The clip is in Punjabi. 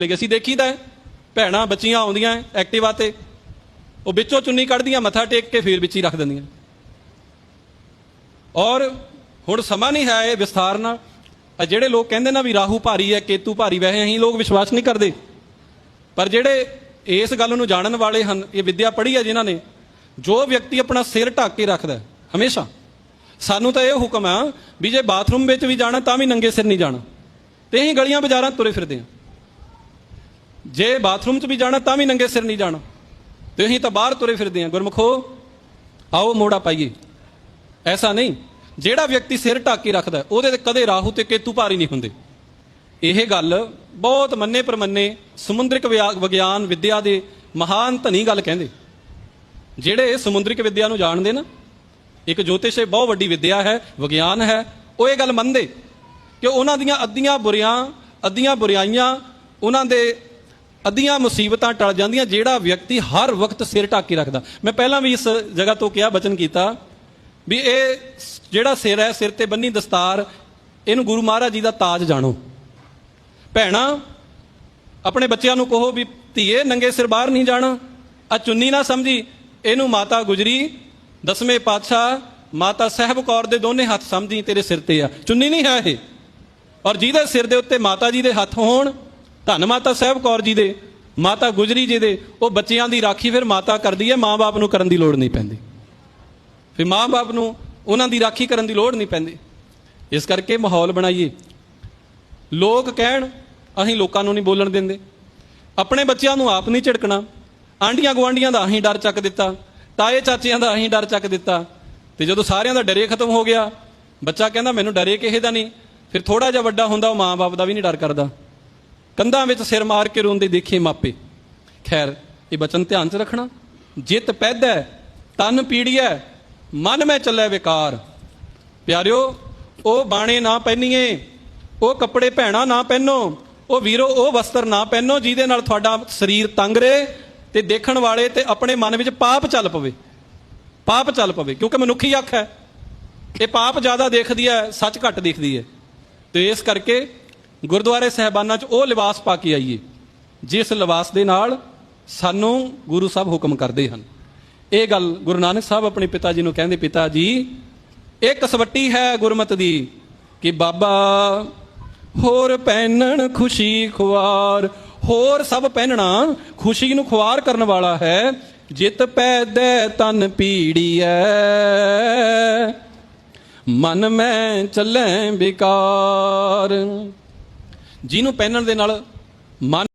ਲੇਕਿਨ ਅਸੀਂ ਦੇਖੀਦਾ ਹੈ, ਭੈਣਾਂ ਬੱਚੀਆਂ ਆਉਂਦੀਆਂ ਐਕਟਿਵਾ ਤੇ ਉਹ ਵਿੱਚੋਂ ਚੁੰਨੀ ਕੱਢਦੀਆਂ ਮੱਥਾ ਟੇਕ ਕੇ ਫੇਰ ਵਿੱਚ ਹੀ ਰੱਖ ਦਿੰਦੀਆਂ। ਔਰ ਹੁਣ ਸਮਾਂ ਨਹੀਂ ਹੈ ਇਹ ਵਿਸਥਾਰ ਨਾਲ। ਆ ਜਿਹੜੇ ਲੋਕ ਕਹਿੰਦੇ ਨਾ ਵੀ ਰਾਹੂ ਭਾਰੀ ਹੈ ਕੇਤੂ ਭਾਰੀ ਵੈਸੇ ਅਸੀਂ ਲੋਕ ਵਿਸ਼ਵਾਸ ਨਹੀਂ ਕਰਦੇ। ਪਰ ਜਿਹੜੇ ਇਸ ਗੱਲ ਨੂੰ ਜਾਣਨ ਵਾਲੇ ਹਨ ਇਹ ਵਿਦਿਆ ਪੜ੍ਹੀ ਹੈ ਜਿਨ੍ਹਾਂ ਨੇ ਜੋ ਵਿਅਕਤੀ ਆਪਣਾ ਸਿਰ ਢੱਕ ਕੇ ਰੱਖਦਾ ਹਮੇਸ਼ਾ। ਸਾਨੂੰ ਤਾਂ ਇਹ ਹੁਕਮ ਆ ਵੀ ਜੇ ਬਾਥਰੂਮ ਵਿੱਚ ਵੀ ਜਾਣਾ ਤਾਂ ਵੀ ਨੰਗੇ ਸਿਰ ਨਹੀਂ ਜਾਣਾ। ਤੇ ਅਸੀਂ ਗਲੀਆਂ ਬਾਜ਼ਾਰਾਂ ਤੁਰੇ ਫਿਰਦੇ ਹਾਂ। ਜੇ ਬਾਥਰੂਮ 'ਚ ਵੀ ਜਾਣਾ ਤਾਂ ਵੀ ਨੰਗੇ ਸਿਰ ਨਹੀਂ ਜਾਣਾ। ਤੇ ਅਸੀਂ ਤਾਂ ਬਾਹਰ ਤੁਰੇ ਫਿਰਦੇ ਹਾਂ। ਗੁਰਮਖੋ ਆਓ ਮੋੜਾ ਪਾਈਏ। ਐਸਾ ਨਹੀਂ। ਜਿਹੜਾ ਵਿਅਕਤੀ ਸਿਰ ਢੱਕ ਕੇ ਰੱਖਦਾ ਉਹਦੇ ਤੇ ਕਦੇ ਰਾਹੂ ਤੇ ਕੇਤੂ ਭਾਰੀ ਨਹੀਂ ਹੁੰਦੇ। ਇਹ ਗੱਲ ਬਹੁਤ ਮੰਨੇ ਪ੍ਰਮੰਨੇ ਸਮੁੰਦਰਿਕ ਵਿਆ- ਵਿਗਿਆਨ, ਵਿਦਿਆ ਦੇ ਮਹਾਨ ਧਨੀ ਗੱਲ ਕਹਿੰਦੇ। ਜਿਹੜੇ ਸਮੁੰਦਰਿਕ ਵਿਦਿਆ ਨੂੰ ਜਾਣਦੇ ਨਾ, ਇੱਕ ਜੋਤਿਸ਼ ਇਹ ਬਹੁਤ ਵੱਡੀ ਵਿਦਿਆ ਹੈ, ਵਿਗਿਆਨ ਹੈ, ਉਹ ਇਹ ਗੱਲ ਮੰਨਦੇ ਕਿ ਉਹਨਾਂ ਦੀਆਂ ਅੱਧੀਆਂ ਬੁਰੀਆਂ, ਅੱਧੀਆਂ ਬੁਰਾਈਆਂ, ਉਹਨਾਂ ਦੇ ਅੱਧੀਆਂ ਮੁਸੀਬਤਾਂ ਟਲ ਜਾਂਦੀਆਂ ਜਿਹੜਾ ਵਿਅਕਤੀ ਹਰ ਵਕਤ ਸਿਰ ਢੱਕ ਕੇ ਰੱਖਦਾ। ਮੈਂ ਪਹਿਲਾਂ ਵੀ ਇਸ ਜਗ੍ਹਾ ਤੋਂ ਕਿਹਾ, ਬਚਨ ਕੀਤਾ, ਵੀ ਇਹ ਜਿਹੜਾ ਸਿਰ ਹੈ, ਸਿਰ ਤੇ ਬੰਨੀ ਦਸਤਾਰ, ਇਹਨੂੰ ਗੁਰੂ ਮਹਾਰਾਜ ਜੀ ਦਾ ਤਾਜ ਜਾਣੋ। ਭੈਣਾ, ਆਪਣੇ ਬੱਚਿਆਂ ਨੂੰ ਕਹੋ ਵੀ, ਧੀਏ, ਨੰਗੇ ਸਿਰ ਬਾਹਰ ਨਹੀਂ ਜਾਣਾ। ਆ ਚੁੰਨੀ ਨਾ ਸਮਝੀ। ਇਹਨੂੰ ਮਾਤਾ ਗੁਜਰੀ, ਦਸਵੇਂ ਪਾਤਸ਼ਾਹ, ਮਾਤਾ ਸਾਹਿਬ ਕੌਰ ਦੇ ਦੋਨੇ ਹੱਥ ਸਮਝੀ ਤੇਰੇ ਸਿਰ ਤੇ ਆ। ਚੁੰਨੀ ਨਹੀਂ ਹੈ ਇਹ। ਔਰ ਜਿਹਦੇ ਸਿਰ ਦੇ ਉੱਤੇ ਮਾਤਾ ਜੀ ਦੇ ਹੱਥ ਹੋਣ ਧੰਨ ਮਾਤਾ ਸਾਹਿਬ ਕੌਰ ਜੀ ਦੇ, ਮਾਤਾ ਗੁਜਰੀ ਜੀ ਦੇ, ਉਹ ਬੱਚਿਆਂ ਦੀ ਰਾਖੀ ਫਿਰ ਮਾਤਾ ਕਰਦੀ ਹੈ, ਮਾਂ-ਬਾਪ ਨੂੰ ਕਰਨ ਦੀ ਲੋੜ ਨਹੀਂ ਪੈਂਦੀ। ਫਿਰ ਮਾਂ-ਬਾਪ ਨੂੰ ਉਹਨਾਂ ਦੀ ਰਾਖੀ ਕਰਨ ਦੀ ਲੋੜ ਨਹੀਂ ਪੈਂਦੀ। ਇਸ ਕਰਕੇ ਮਾਹੌਲ ਬਣਾਈਏ। ਲੋਕ ਕਹਿਣ, ਅਸੀਂ ਲੋਕਾਂ ਨੂੰ ਨਹੀਂ ਬੋਲਣ ਦਿੰਦੇ। ਆਪਣੇ ਬੱਚਿਆਂ ਨੂੰ ਆਪ ਨਹੀਂ ਝਿੜਕਣਾ। ਆਂਡੀਆਂ ਗਵਾਂਡੀਆਂ ਦਾ ਅਸੀਂ ਡਰ ਚੱਕ ਦਿੱਤਾ। ਤਾਏ ਚਾਚਿਆਂ ਦਾ ਅਸੀਂ ਡਰ ਚੱਕ ਦਿੱਤਾ। ਤੇ ਜਦੋਂ ਸਾਰਿਆਂ ਦਾ ਡਰੇ ਖਤਮ ਹੋ ਗਿਆ, ਬੱਚਾ ਕਹਿੰਦਾ, ਮੈਨੂੰ ਡਰੇ ਕਿਸੇ ਦਾ ਨਹੀਂ। ਫਿਰ ਥੋੜਾ ਜਿਹਾ ਵੱਡਾ ਹੁੰਦਾ, ਉਹ ਮਾਂ-ਬਾਪ ਦਾ ਵੀ ਨਹੀਂ ਡਰ ਕਰਦਾ। ਕੰਧਾਂ ਵਿੱਚ ਸਿਰ ਮਾਰ ਕੇ ਰੋਂਦੇ ਦੇਖੇ ਮਾਪੇ। ਖੈਰ, ਇਹ ਬਚਨ ਧਿਆਨ 'ਚ ਰੱਖਣਾ। ਜਿਤ ਪੈਦਾ ਤਨ ਪੀੜੀਐ ਮਨ ਮੈਂ ਚੱਲੇ ਵਿਕਾਰ। ਪਿਆਰਿਓ, ਉਹ ਬਾਣੇ ਨਾ ਪਹਿਨੀਏ, ਉਹ ਕੱਪੜੇ ਭੈਣਾ ਨਾ ਪਹਿਨੋ, ਉਹ ਵੀਰੋ, ਉਹ ਵਸਤਰ ਨਾ ਪਹਿਨੋ, ਜਿਹਦੇ ਨਾਲ ਤੁਹਾਡਾ ਸਰੀਰ ਤੰਗ ਰਹੇ ਤੇ ਦੇਖਣ ਵਾਲੇ ਤੇ ਆਪਣੇ ਮਨ ਵਿੱਚ ਪਾਪ ਚੱਲ ਪਵੇ। ਪਾਪ ਚੱਲ ਪਵੇ, ਕਿਉਂਕਿ ਮਨੁੱਖੀ ਅੱਖ ਹੈ। ਇਹ ਪਾਪ ਜ਼ਿਆਦਾ ਦੇਖਦੀ ਹੈ, ਸੱਚ ਘੱਟ ਦੇਖਦੀ ਹੈ। ਤੇ ਇਸ ਕਰਕੇ ਗੁਰਦੁਆਰੇ ਸਹਿਬਾਨਾਂ 'ਚ ਉਹ ਲਿਬਾਸ ਪਾ ਕੇ ਆਈਏ, ਜਿਸ ਲਿਬਾਸ ਦੇ ਨਾਲ ਸਾਨੂੰ ਗੁਰੂ ਸਾਹਿਬ ਹੁਕਮ ਕਰਦੇ ਹਨ। ਇਹ ਗੱਲ ਗੁਰੂ ਨਾਨਕ ਸਾਹਿਬ ਆਪਣੇ ਪਿਤਾ ਜੀ ਨੂੰ ਕਹਿੰਦੇ, ਪਿਤਾ ਜੀ ਇਹ ਕਸਵੱਟੀ ਹੈ ਗੁਰਮਤ ਦੀ ਕਿ ਬਾਬਾ ਹੋਰ ਪਹਿਨਣ ਖੁਸ਼ੀ ਖੁਆਰ, ਹੋਰ ਸਭ ਪਹਿਨਣਾ ਖੁਸ਼ੀ ਨੂੰ ਖੁਆਰ ਕਰਨ ਵਾਲਾ ਹੈ, ਜਿਤ ਪੈਦੈ ਤਨ ਪੀੜੀਐ। ਮਨ ਮੈਂ ਚੱਲੇ ਵਿਕਾਰ ਜਿਹਨੂੰ ਪਹਿਨਣ ਦੇ ਨਾਲ ਮਨ